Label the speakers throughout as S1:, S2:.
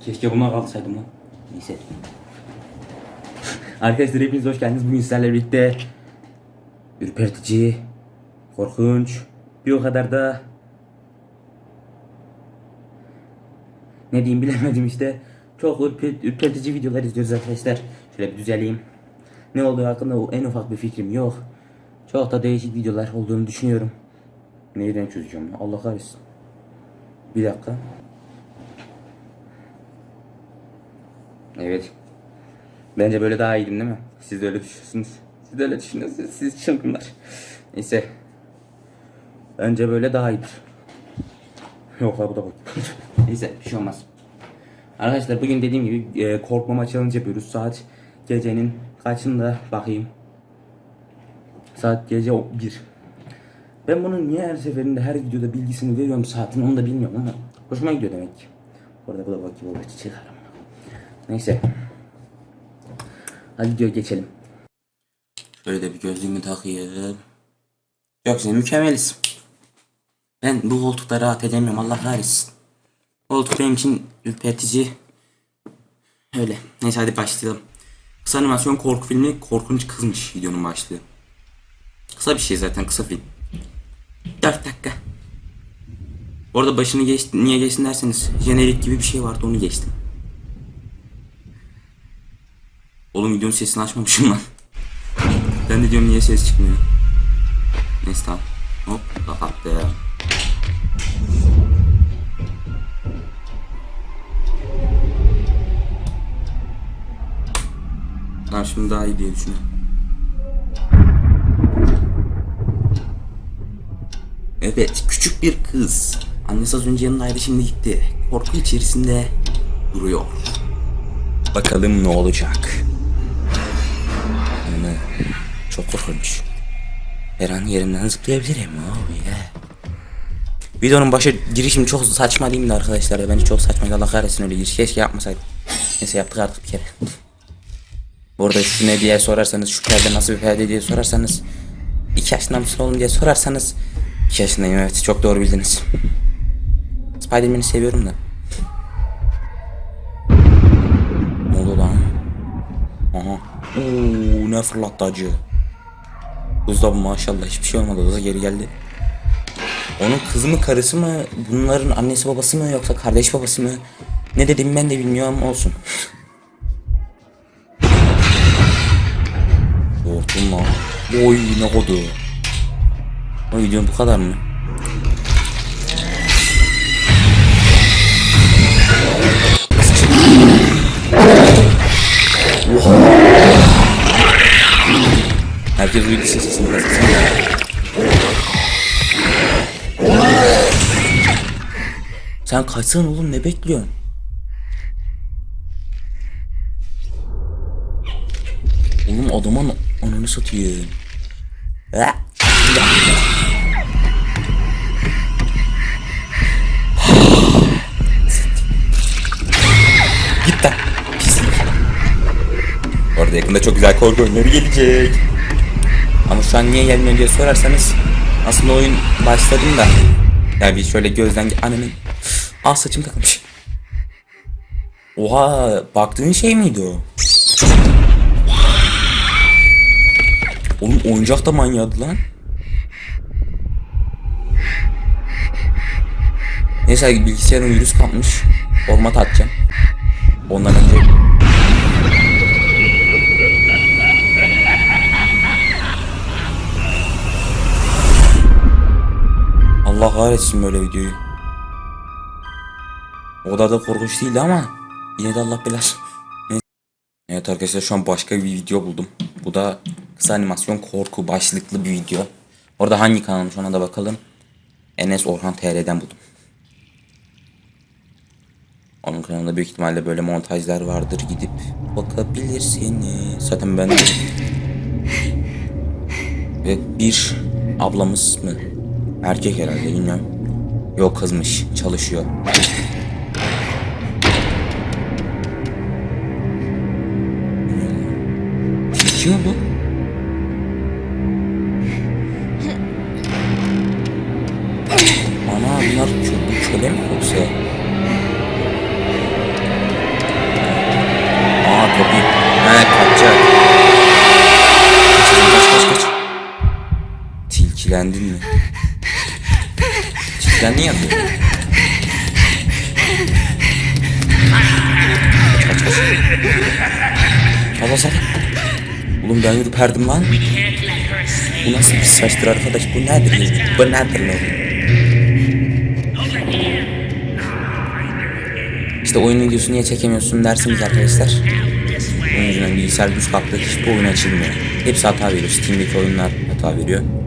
S1: Keşke buna kalsaydım lan. Neyse. Arkadaşlar hepiniz hoş geldiniz. Bugün sizlerle birlikte ürpertici, korkunç, bir o kadar da ne diyeyim bilemedim işte. Çok ürpe- ürpertici videolar izliyoruz arkadaşlar. Şöyle bir düzeleyim. Ne olduğu hakkında en ufak bir fikrim yok. Çok da değişik videolar olduğunu düşünüyorum. Neyden çözeceğim? Allah kahretsin. Bir dakika. Evet. Bence böyle daha iyiydim değil mi? Siz de öyle düşünüyorsunuz. Siz de öyle düşünüyorsunuz. Siz çılgınlar. Neyse. Bence böyle daha iyidir. Yok abi bu da bak. Neyse bir şey olmaz. Arkadaşlar bugün dediğim gibi e, korkmama challenge yapıyoruz. Saat gecenin kaçında bakayım. Saat gece 1. Ben bunun niye her seferinde her videoda bilgisini veriyorum saatini onu da bilmiyorum ama hoşuma gidiyor demek ki. Orada bu da bak gibi olur çıkar ama. Neyse. Hadi videoya geçelim. Şöyle de bir gözlüğümü takayım. Yok şimdi mükemmeliz. Ben bu koltukta rahat edemiyorum Allah kahretsin. Koltuk benim için ürpertici. Öyle. Neyse hadi başlayalım. Kısa animasyon korku filmi Korkunç Kızmış videonun başlığı. Kısa bir şey zaten kısa film. 4 dakika. Orada başını geç, niye geçtin derseniz jenerik gibi bir şey vardı onu geçtim. Oğlum videonun sesini açmamışım lan. Ben de diyorum niye ses çıkmıyor. Neyse tamam. Hop kapattı. Tamam şimdi daha iyi diye düşünüyorum. Evet, küçük bir kız. Annesi az önce yanındaydı şimdi gitti. Korku içerisinde duruyor. Bakalım ne olacak. Anne, çok korkunç. Her an yerimden zıplayabilirim abi ya. Videonun başı girişim çok saçma değil mi arkadaşlar ya? Bence çok saçma. Allah kahretsin öyle giriş. Keşke yapmasaydım. Neyse yaptık artık bir kere. Bu arada şu ne diye sorarsanız, şu perde nasıl bir perde diye sorarsanız, iki yaşında mısın oğlum diye sorarsanız, iki yaşındayım evet çok doğru bildiniz. Spiderman'i seviyorum da. Ne oldu lan? Aha. Oo, ne fırlattı acı. Buzda bu maşallah hiçbir şey olmadı. Hızla geri geldi. Onun kızı mı karısı mı? Bunların annesi babası mı yoksa kardeş babası mı? Ne dediğimi ben de bilmiyorum olsun. Korktum lan. Oy ne kodu. O videom bu kadar mı? Herkes uyudu sesini. Sen kaçsana oğlum ne bekliyorsun? Oğlum adamın ananı satayım. Ha? Git lan. Pislik. Orada yakında çok güzel korku oyunları gelecek. Ama şu an niye gelmiyor diye sorarsanız aslında oyun başladım da ya bir şöyle gözden ananın ah saçım takılmış. Oha baktığın şey miydi o? Oğlum oyuncak da manyadı lan. Neyse bilgisayarın virüs kapmış. Format atacağım. Ondan önce Allah kahretsin böyle videoyu. O kadar da korkunç değildi ama yine de Allah belasın. Evet arkadaşlar şu an başka bir video buldum. Bu da kısa animasyon korku başlıklı bir video. Orada hangi kanalmış ona da bakalım. Enes Orhan TR'den buldum. Onun kanalında büyük ihtimalle böyle montajlar vardır gidip bakabilirsiniz. Zaten ben. Ve bir ablamız mı? Erkek herhalde bilmiyorum. Yok kızmış çalışıyor. Kim bu? Ana bunlar mesele mi yoksa? Tilkilendin mi? Tilkilendin ya. Kaç kaç. Allah sana. Oğlum ben ürperdim lan. Bu nasıl bir saçtır arkadaş? Bu nedir? Bu nedir lan? İşte oyun videosu niye çekemiyorsun dersiniz arkadaşlar. Yüzünden bilgisayar güç kaplı hiçbir oyun açılmıyor. Hepsi hata veriyor. Steam'deki oyunlar hata veriyor.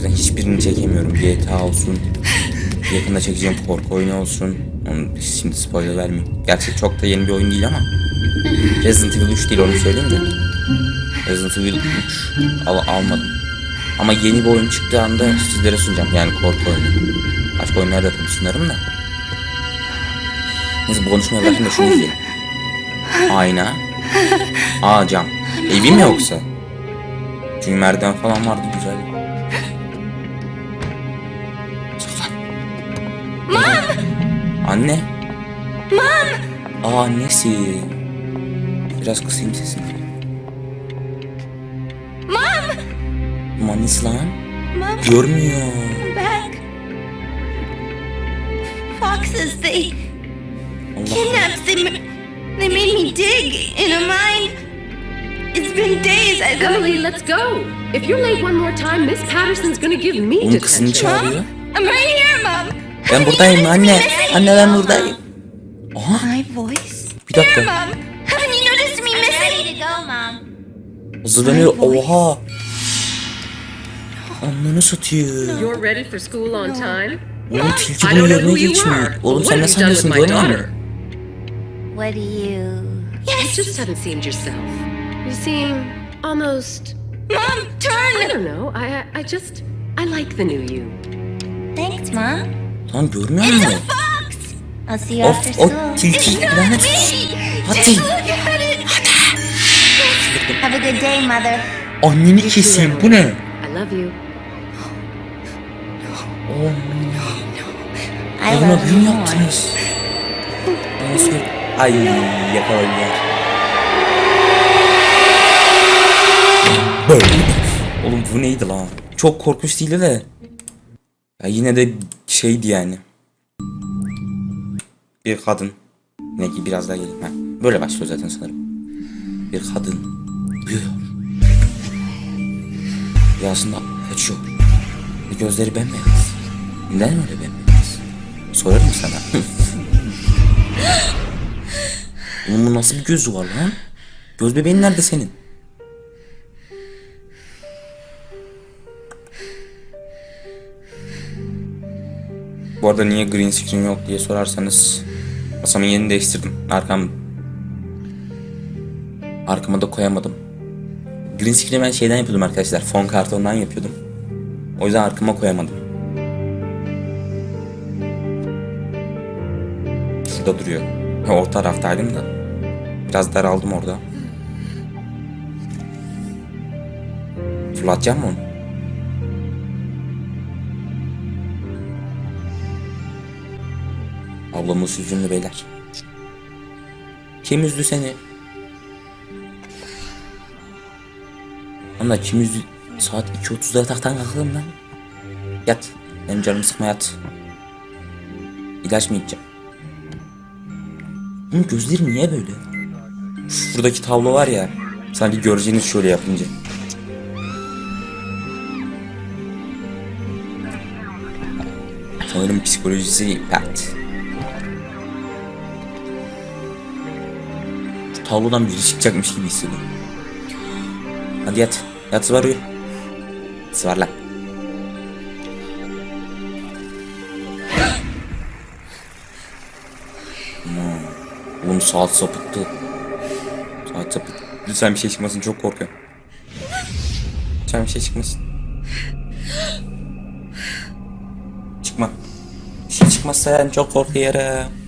S1: Yüzden hiçbirini çekemiyorum. GTA olsun. Yakında çekeceğim korku oyunu olsun. Onu şimdi spoiler vermeyeyim. Gerçi çok da yeni bir oyun değil ama. Resident Evil 3 değil onu söyleyeyim de. Resident Evil 3 al almadım. Ama yeni bir oyun çıktığı anda sizlere sunacağım. Yani korku oyunu. Başka oyunlar da tabii sunarım da. Neyse bu konuşmaya bırakın da şunu izleyelim. Ayna. Aa cam. Evi mi yoksa? Çünkü merdiven falan vardı güzel. Anne. Aa annesi. Biraz kısayım sesini. Mom. Annesi lan.
S2: Mom,
S1: Görmüyor.
S2: come back. Foxes, they
S1: Allah.
S2: kidnapped. They, they made me dig in a mine. It's been days. I don't.
S3: Emily, let's go. If you're late one more time, Miss Patterson's gonna give me
S1: Onun kızını
S3: detention.
S1: çağırıyor.
S2: I'm right here, Mom.
S1: Ben buradayım anne. Anne ben buradayım. Aha
S2: My voice.
S1: bir dakika.
S2: Mom, haven't you noticed me missing? ready to go, Mom.
S1: Hazırlanıyor. Oha. Ananı satıyor.
S3: You're ready for school on time?
S1: Oğlum tilki
S3: I know
S1: yerine
S3: you
S1: geçmiyor. Oğlum
S3: What
S1: sen ne
S3: you
S1: sanıyorsun
S3: daughter?
S1: musun?
S2: What do you?
S3: You
S2: Yes.
S3: just haven't seemed yourself. You seem almost.
S2: Mom,
S3: I
S2: turn.
S3: don't know. I I- I just I like the new you.
S2: Thanks, Mom.
S1: Lan görmüyor musun? Of,
S2: after
S1: o
S2: school.
S1: tilki lanet. Hadi.
S2: Have a good day, Mother.
S1: Anneni keseyim bu ne?
S3: I love you.
S2: I
S1: Bana
S2: love you more.
S1: yaptınız. Bana sor. Ay yakaladılar. Böyle. Oğlum bu neydi lan? Çok korkunç değildi de. Ya yine de şeydi yani. Bir kadın. Ne ki biraz daha gelin. Ha, böyle başlıyor zaten sanırım. Bir kadın uyuyor. Rüyasında kaçıyor. Ve gözleri bembeyaz. Neden öyle bembeyaz? Sorarım sana. Oğlum bu nasıl bir gözü var lan? Göz bebeğin nerede senin? Bu arada niye green screen yok diye sorarsanız masamın yerini değiştirdim. Arkam arkama da koyamadım. Green screen'i ben şeyden yapıyordum arkadaşlar. Fon kartondan yapıyordum. O yüzden arkama koyamadım. Şurada duruyor. Ha, o taraftaydım da. Biraz daraldım orada. Fırlatacağım mı onu? Ablamız hüzünlü beyler. Kim üzdü seni? Anla kim üzdü? Saat 2.30'da yataktan kalkalım lan. Yat. Benim canımı sıkma yat. İlaç mı içeceğim? Bunun gözleri niye böyle? Şuradaki tablo var ya. Sanki göreceğiniz şöyle yapınca. Sanırım psikolojisi pert. Şu tablodan biri çıkacakmış gibi hissediyorum. Hadi yat. Yat sıvar uyu. Sıvar lan. Hmm. Oğlum saat sapıttı. Saat sapıttı. Lütfen bir şey çıkmasın çok korkuyorum. Lütfen bir şey çıkmasın. Çıkma. Bir şey çıkmazsa ben çok korkuyorum.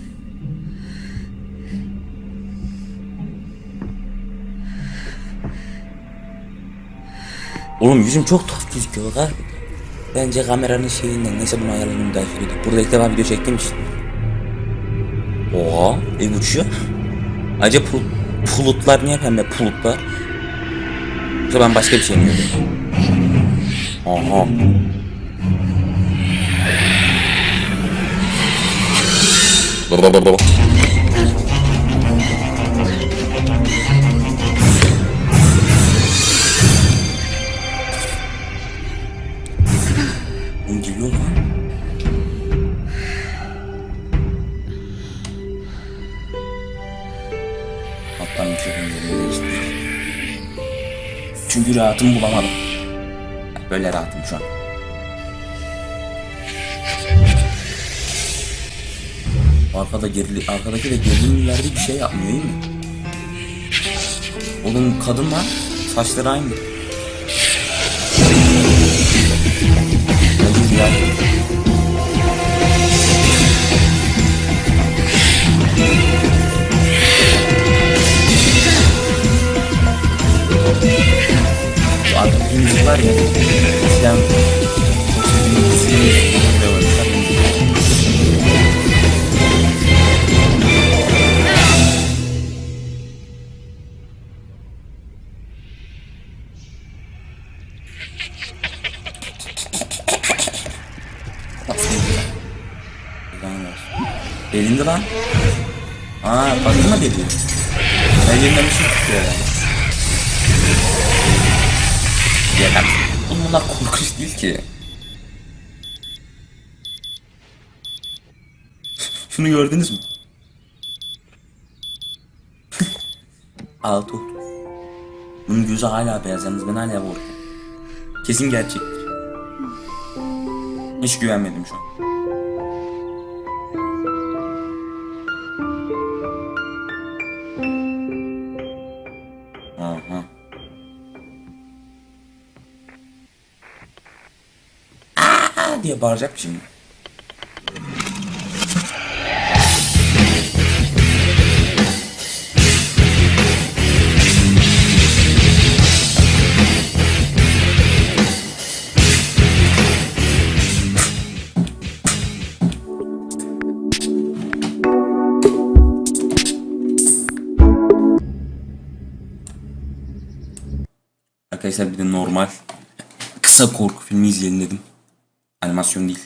S1: Oğlum yüzüm çok tuhaf gözüküyor harbiden. Bence kameranın şeyinden neyse bunu ayarlarını bir daha söyledik. Burada ilk defa video çektiğim için. Oha ev uçuyor. Acaba pul, bulutlar niye pembe bulutlar? Yoksa ben başka bir şey mi görüyorum? Aha. Bu Yerine değiştirdim. Çünkü rahatımı bulamadım. Böyle rahatım şu an. Arkada gerili, arkadaki de gerilimlerde bir şey yapmıyor değil mi? Oğlum kadın var. Saçları aynı. Arkadaki müzik Şunu gördünüz mü? Altı. Bunun gözü hala beyaz yalnız ben hala korkuyorum. Kesin gerçektir. Hiç güvenmedim şu an. Aha. Aa diye bağıracak şimdi. Arkadaşlar bir de normal kısa korku filmi izleyelim dedim. Animasyon değil.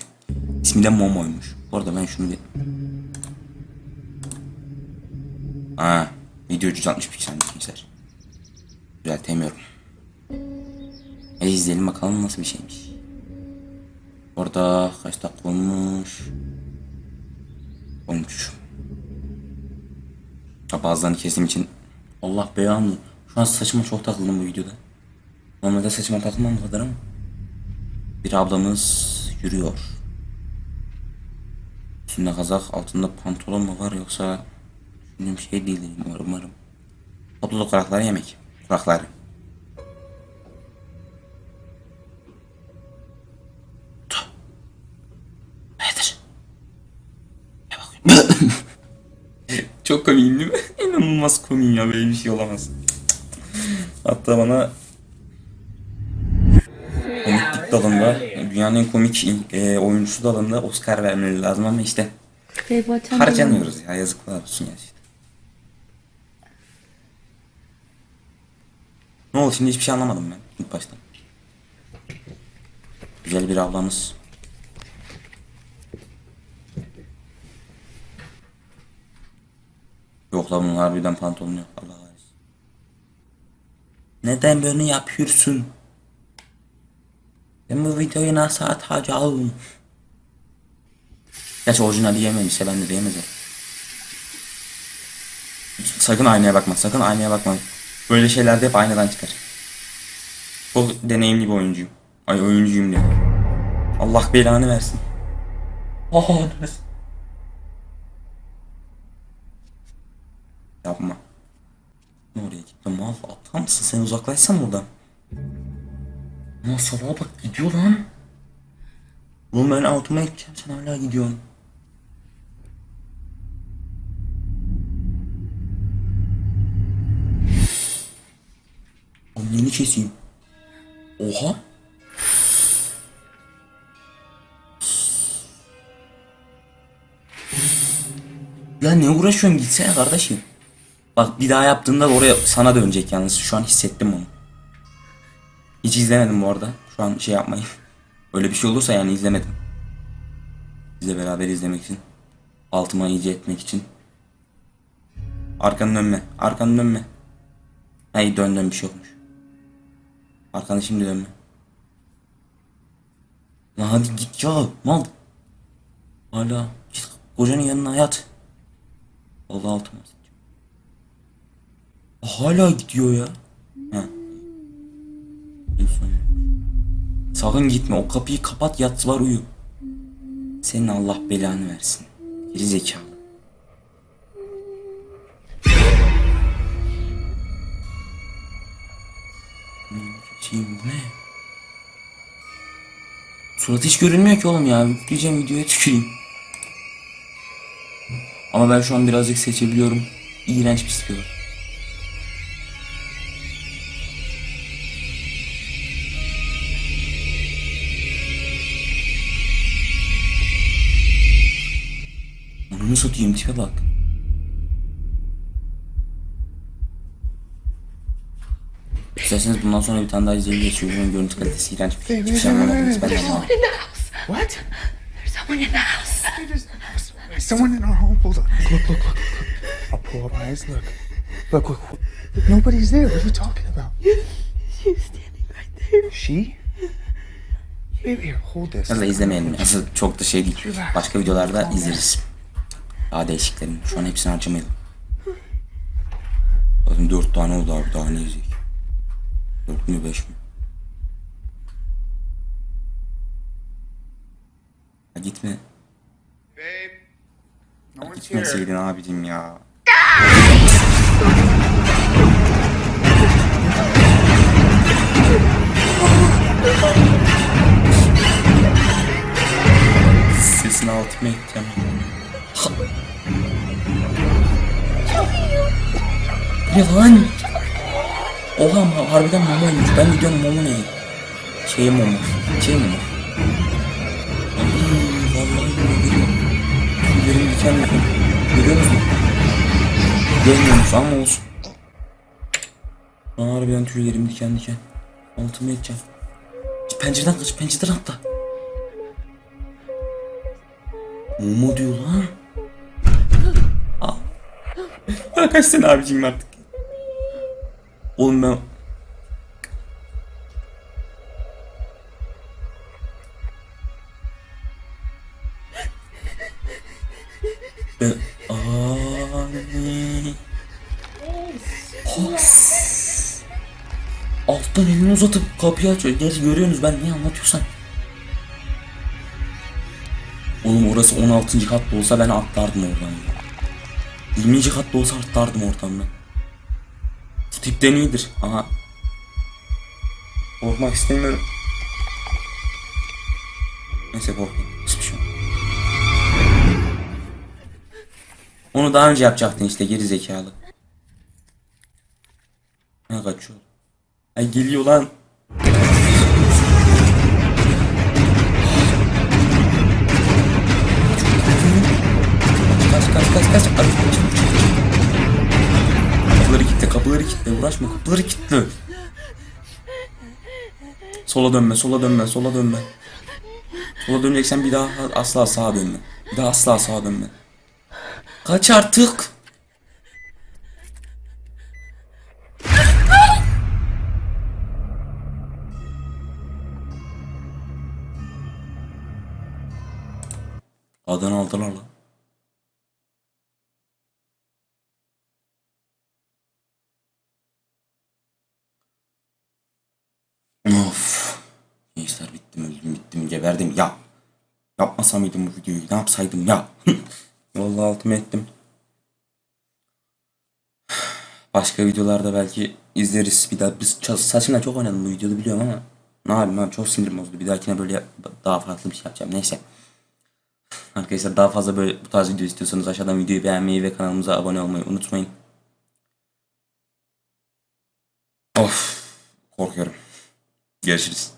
S1: İsmi de Momo'ymuş. Bu arada ben şunu bir... Aa, video 360 piksel gençler. Düzeltemiyorum. E izleyelim bakalım nasıl bir şeymiş. Orada kaç dakika olmuş? Olmuş. Ha, bazılarını kesim için Allah belanı. Şu an saçıma çok takıldım bu videoda. Normalde saçıma takılmam bu kadar ama. Bir ablamız yürüyor. Üstünde kazak, altında pantolon mu var yoksa düşündüğüm şey değil umarım. umarım. Topluluk kurakları yemek. Kurakları. Çok komiyim değil mi? İnanılmaz komiyim ya böyle bir şey olamaz. Hatta bana dalında dünyanın en komik e, oyuncusu dalında Oscar vermeleri lazım ama işte
S2: want?
S1: harcanıyoruz ya yazıklar olsun ya işte. Ne oldu şimdi hiçbir şey anlamadım ben ilk başta. Güzel bir ablamız. Yok lan bunun harbiden pantolonu yok Allah kahretsin. Neden böyle yapıyorsun? Ben bu videoyu nasıl atacağım? Gerçi orijinali yememişse ben de yemezim. Sakın aynaya bakma, sakın aynaya bakma. Böyle şeylerde hep aynadan çıkar. Çok deneyimli bir oyuncuyum. Ay oyuncuyum diyor. Allah belanı versin. Oh? Yapma. Ne oraya gittin mal? Aptal mısın? Sen uzaklaşsan buradan. Ulan bak gidiyor lan. Oğlum ben altıma gideceğim sen hala gidiyorsun. Anneni keseyim. Oha. Ya ne uğraşıyorsun gitsene kardeşim. Bak bir daha yaptığında oraya sana dönecek yalnız. Şu an hissettim onu. Hiç izlemedim bu arada. Şu an şey yapmayın. Öyle bir şey olursa yani izlemedim. Bizle beraber izlemek için. Altıma iyice etmek için. Arkanı dönme. Arkanı dönme. Hayır dön dön bir şey yokmuş. Arkanı şimdi dönme. Lan hadi git ya mal. Hala git kocanın yanına yat. Allah altıma. Hala gidiyor ya. Ha. Sakın gitme o kapıyı kapat yat var uyu. Senin Allah belanı versin. Geri zekalı. Şeyim bu ne? Surat hiç görünmüyor ki oğlum ya. Yükleyeceğim videoya tüküreyim. Ama ben şu an birazcık seçebiliyorum. İğrenç bir tipi Onu satayım tipe bak. İsterseniz bundan sonra bir tane daha izleyebiliriz. Çünkü bunun görüntü kalitesi iğrenç. Hiçbir şey anlamadınız. Ben de anlamadım.
S4: What?
S2: There's someone in the house.
S4: There's someone in our home. Hold on. Look, look, look, look. I'll pull up my eyes. Look. Look, look. look. Nobody's there. What are you talking about?
S2: She's standing right there.
S4: She? Baby, here, hold this.
S1: Fazla izlemeyelim. Aslında çok da şey değil. Başka videolarda izleriz. Daha değişiklerini. Şu an hepsini harcamayalım. Zaten 4 tane oldu abi. Daha ne izleyecek? 4 mü 5 mi? Ha gitme.
S4: Here.
S1: Gitmeseydin abicim ya. Sesini altıma edeceğim. Ne lan? Oha ma- harbiden mamaymış. Ben de diyorum mama ne? Şey mama. Şey mama. Vallahi billahi. Tüylerim diken diken. Görüyor musun? Görmüyormuş ama olsun. Aa, harbiden tüylerim diken diken. Altıma edeceğim. Pencereden kaç, pencereden atla. Momo diyor lan. Kaç sene abicim artık. Oğlum ben... Ben... Alttan elini uzatıp kapıyı açıyor. Gerçi görüyorsunuz ben niye anlatıyorsam. Oğlum orası 16. katta olsa ben atlardım oradan ya. 20. katta olsa atlardım oradan ben. Şu tipten iyidir. Aha. Korkmak istemiyorum. Neyse korkmayın. Hiçbir şey. Onu daha önce yapacaktın işte geri zekalı. Ne kaçıyor? Ay geliyor lan. Kaç kaç kaç kaç. Ay, uğraşma kapıları kilitle. Sola dönme sola dönme sola dönme. Sola döneceksen bir daha asla sağa dönme. Bir daha asla sağa dönme. Kaç artık. Adan aldılar lan. Of. Bittim öldüm bittim geberdim ya. Yapmasa mıydım bu videoyu ne yapsaydım ya. Vallahi altıma ettim. Başka videolarda belki izleriz. Bir daha biz saçımla çok oynadım bu videoda biliyorum ama ne yapayım abi çok sinirim bozuldu. Bir dahakine böyle daha farklı bir şey yapacağım. Neyse. Arkadaşlar daha fazla böyle bu tarz video istiyorsanız aşağıdan videoyu beğenmeyi ve kanalımıza abone olmayı unutmayın. Of korkuyorum. Görüşürüz.